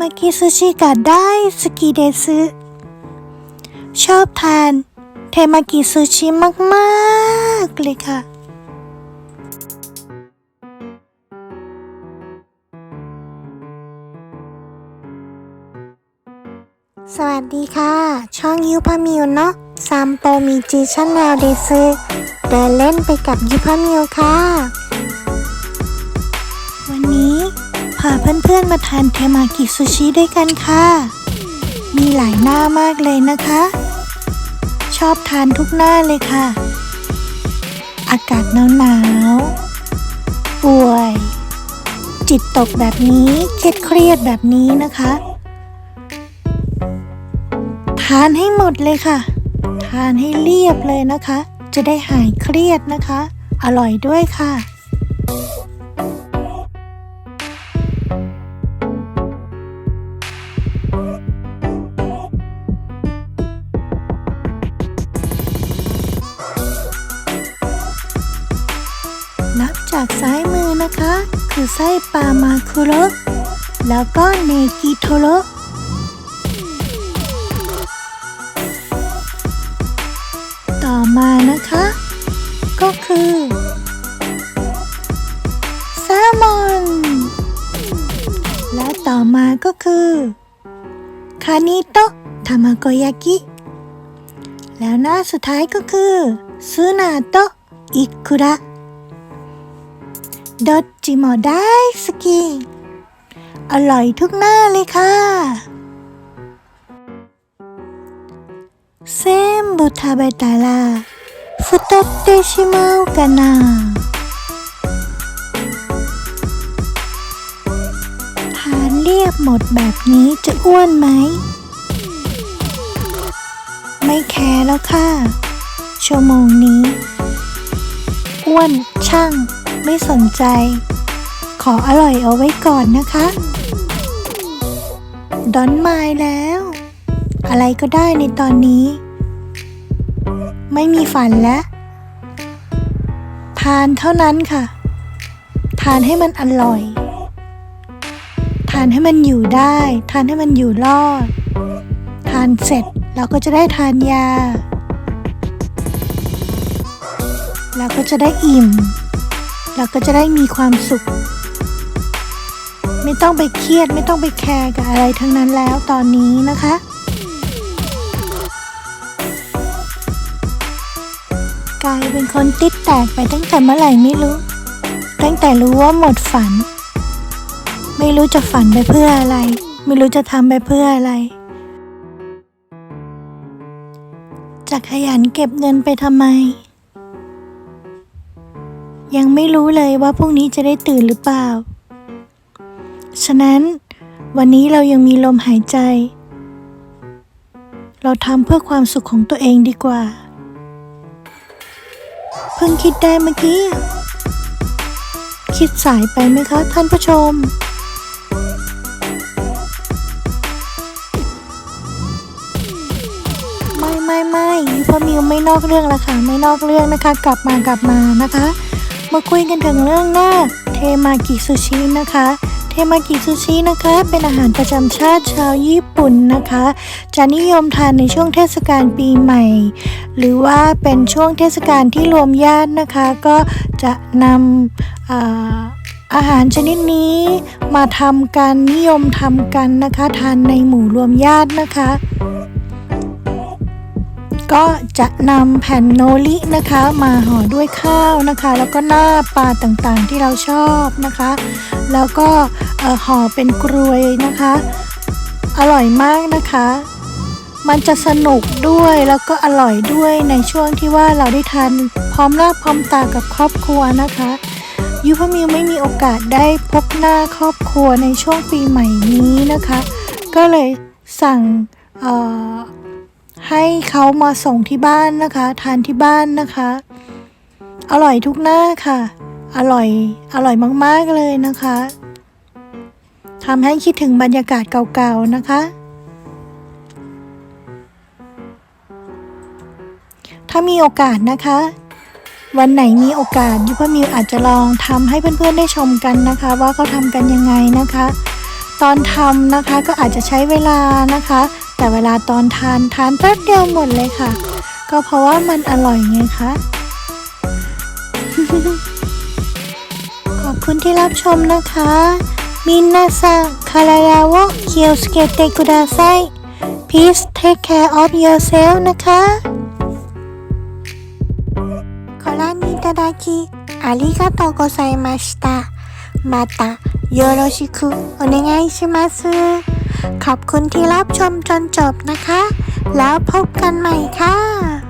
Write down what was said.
มากิซูชิกะได้สกิเดซึชอบทานเทมากิซูชิมากๆเลยค่ะสวัสดีค่ะ ช่องยูพามิวเนาะซัมโปมีจีชันแนวเดซึเดินเล่นไปกับยูพามิวค่ะ วันนี้ พาเพื่อนๆมาทานเทมากิซูชิด้วยกันค่ะ มีหลายหน้ามากเลยนะคะ ชอบทานทุกหน้าเลยค่ะ อากาศหนาวๆป่วย จิตตกแบบนี้เครียดเครียดแบบนี้นะคะ ทานให้หมดเลยค่ะ ทานให้เรียบเลยนะคะ จะได้หายเครียดนะคะ อร่อยด้วยค่ะ ไส้ปลามาคุโระแล้วก็เนกิโทโระต่อมานะคะ ก็คือแซลมอนและต่อมาก็คือคานิโตะทามาโกยากิ แล้วหน้าสุดท้ายก็คือซูนาโตะอิคุระ ดดจิมอได้สกีอร่อยทุกหน้าเลยค่ะ เซมบุทาเบตาลาสตัดเตชิมากานาทานเรียบหมดแบบนี้จะอ้วนไหม ไม่แคร์แล้วค่ะ ชั่วโมงนี้ อ้วนช่าง ไม่สนใจ ขออร่อยเอาไว้ก่อนนะคะดอนไมายแล้ว อะไรก็ได้ในตอนนี้ ไม่มีฝันแล้ว ทานเท่านั้นค่ะ ทานให้มันอร่อย ทานให้มันอยู่ได้ ทานให้มันอยู่รอด ทานเสร็จเราก็จะได้ทานยาเราก็จะได้อิ่ม เราก็จะได้มีความสุข ไม่ต้องไปเครียดไม่ต้องไปแคร์กับอะไรทั้งนั้นแล้วตอนนี้นะคะกลายเป็นคนติดแตกไปตั้งแต่เมื่อไหร่ไม่รู้ ตั้งแต่รู้ว่าหมดฝัน ไม่รู้จะฝันไปเพื่ออะไร ไม่รู้จะทำไปเพื่ออะไรจะขยันเก็บเงินไปทำไม ยังไม่รู้เลยว่าพรุ่งนี้จะได้ตื่นหรือเปล่า ฉะนั้น วันนี้เรายังมีลมหายใจ เราทำเพื่อความสุขของตัวเองดีกว่า เพิ่งคิดได้เมื่อกี้ คิดสายไปไหมคะท่านผู้ชมไม่ไม่ไม่พ่อมิวไม่นอกเรื่องละค่ะ ไม่นอกเรื่องนะคะ กลับมากลับมานะคะ มาคุยกันถึงเรื่องหน้าเทมากิซูชินะคะเทมากิซูชินะคะเป็นอาหารประจำชาติชาวญี่ปุ่นนะคะ จะนิยมทานในช่วงเทศกาลปีใหม่ หรือว่าเป็นช่วงเทศกาลที่รวมญาตินะคะ ก็จะนำอาอาหารชนิดนี้มาทำกันนิยมทำกันนะคะ ทานในหมู่รวมญาตินะคะ ก็จะนำแผ่นโนรินะคะ มาห่อด้วยข้าวนะคะ แล้วก็หน้าปลาต่างๆที่เราชอบนะคะ แล้วก็ห่อเป็นกรวยนะคะ อร่อยมากนะคะ มันจะสนุกด้วยแล้วก็อร่อยด้วยในช่วงที่ว่าเราได้ทานพร้อมหน้าพร้อมตากับครอบครัวนะคะยูพมิวไม่มีโอกาสได้พบหน้าครอบครัวในช่วงปีใหม่นี้นะคะ ก็เลยสั่งเอ่อ ให้เขามาส่งที่บ้านนะคะ ทานที่บ้านนะคะ อร่อยทุกหน้าค่ะ อร่อยอร่อยมากๆเลยนะคะทำให้คิดถึงบรรยากาศเก่าๆนะคะ ถ้ามีโอกาสนะคะ วันไหนมีโอกาสยูพมิวอาจจะลองทำให้เพื่อนๆได้ชมกันนะคะ ว่าเขาทำกันยังไงนะคะ ตอนทำนะคะก็อาจจะใช้เวลานะคะ แต่เวลาตอนทานทานแป๊บเดียวหมดเลยค่ะ ก็เพราะว่ามันอร่อยไงคะ ขอบคุณที่รับชมนะคะ มินาซังคาราดาวะเคียวสเกตเตกุดาไซ Please take care of yourself นะคะご覧いただきありがとうございました。またよろしくお願いします。 ขอบคุณที่รับชมจนจบนะคะ แล้วพบกันใหม่ค่ะ